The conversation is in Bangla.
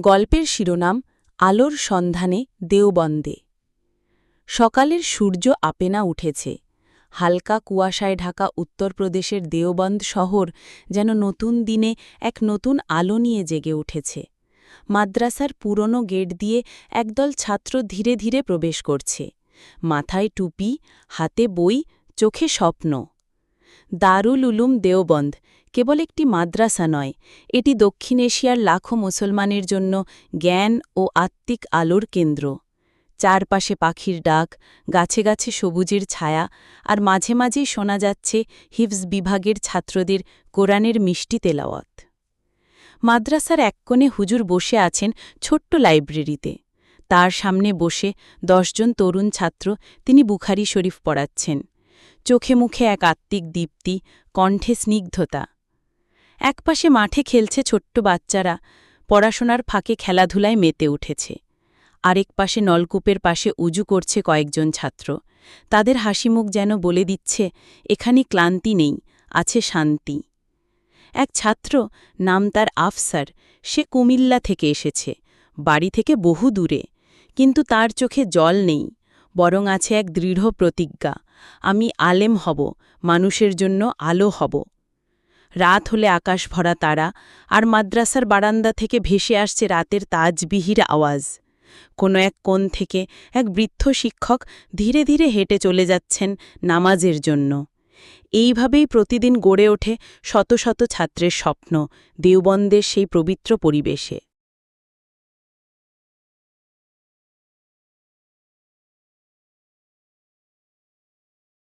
গল্পের শিরোনাম, আলোর সন্ধানে দেওবন্দে। সকালের সূর্য আপেনা উঠেছে। হালকা কুয়াশায় ঢাকা উত্তরপ্রদেশের দেওবন্দ শহর যেন নতুন দিনে এক নতুন আলো নিয়ে জেগে উঠেছে। মাদ্রাসার পুরনো গেট দিয়ে একদল ছাত্র ধীরে ধীরে প্রবেশ করছে। মাথায় টুপি, হাতে বই, চোখে স্বপ্ন। দারুল উলুম দেওবন্দ, কেবল একটি মাদ্রাসা নয়, এটি দক্ষিণ এশিয়ার লাখো মুসলমানের জন্য জ্ঞান ও আত্মিক আলোর কেন্দ্র। চারপাশে পাখির ডাক, গাছে গাছে সবুজের ছায়া, আর মাঝে মাঝেই শোনা যাচ্ছে হিফজ বিভাগের ছাত্রদের কোরআনের মিষ্টি তেলাওয়াত। মাদ্রাসার এক কোণে হুজুর বসে আছেন ছোট্ট লাইব্রেরিতে। তার সামনে বসে দশজন তরুণ ছাত্র তিনি বুখারি শরীফ পড়াচ্ছেন। চোখে মুখে এক আত্মিক দীপ্তি, কণ্ঠে স্নিগ্ধতা। একপাশে মাঠে খেলছে ছোট্ট বাচ্চারা, পড়াশোনার ফাঁকে খেলাধুলায় মেতে উঠেছে। আরেক পাশে নলকূপের পাশে উজু করছে কয়েকজন ছাত্র। তাদের হাসিমুখ যেন বলে দিচ্ছে, এখানে ক্লান্তি নেই, আছে শান্তি। এক ছাত্র, নাম তার আফসার, সে কুমিল্লা থেকে এসেছে, বাড়ি থেকে বহু দূরে কিন্তু তার চোখে জল নেই, বরং আছে এক দৃঢ় প্রতিজ্ঞা। আমি আলেম হব, মানুষের জন্য আলো হব। রাত হলে আকাশ ভরা তারা, আর মাদ্রাসার বারান্দা থেকে ভেসে আসছে রাতের তাজবিহির আওয়াজ। কোনো এক কোণ থেকে এক বৃদ্ধ শিক্ষক ধীরে ধীরে হেঁটে চলে যাচ্ছেন নামাজের জন্য। এইভাবেই প্রতিদিন গড়ে ওঠে শত শত ছাত্রের স্বপ্ন, দেওবন্দের সেই পবিত্র পরিবেশে।